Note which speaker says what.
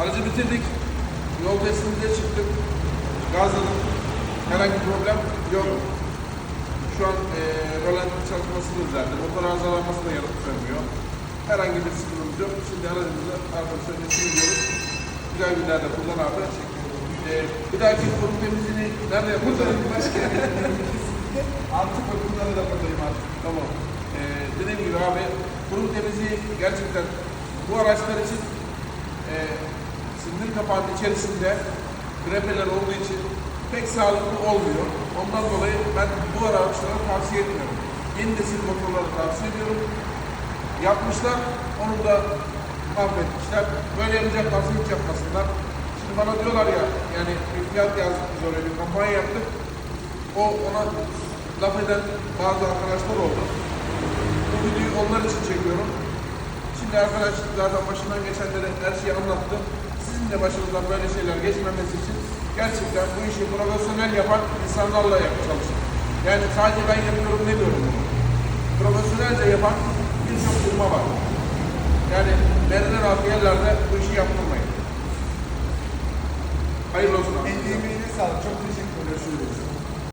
Speaker 1: Aracı bitirdik. Yol testimize çıktık. Gazladık. Herhangi bir problem yok. Şu an e, rolanti çalışması da düzeldi. Motor arızalanması da yanıp sönmüyor. Herhangi bir sıkıntımız yok. Şimdi aracımızı arkadaşlar teslim ediyoruz. Güzel günlerde kullan abi. E, bir dahaki kurum temizliğini nerede yapacağız? Başka
Speaker 2: Artık bakımları da buradayım artık.
Speaker 1: Tamam. Ee, dediğim gibi abi kurum temizliği gerçekten bu araçlar için e, sindir kapağının içerisinde grepeler olduğu için pek sağlıklı olmuyor. Ondan dolayı ben bu araçları tavsiye etmiyorum. Yeni nesil motorları tavsiye ediyorum. Yapmışlar, onu da mahvetmişler. Böyle yapacaklarsa hiç yapmasınlar. Şimdi bana diyorlar ya, yani bir fiyat yazdık biz oraya bir kampanya yaptık. O ona laf eden bazı arkadaşlar oldu. Bu videoyu onlar için çekiyorum. Şimdi arkadaş zaten başından geçenlere her şeyi anlattı. Sizin de başınızdan böyle şeyler geçmemesi için gerçekten bu işi profesyonel yapan insanlarla çalışın. Yani sadece ben yapıyorum demiyorum bunu. Profesyonelce yapan birçok firma var. Yani merdiven altı yerlerde bu işi yaptırmayın. Hayırlı olsun
Speaker 2: emeğine sağlık. Çok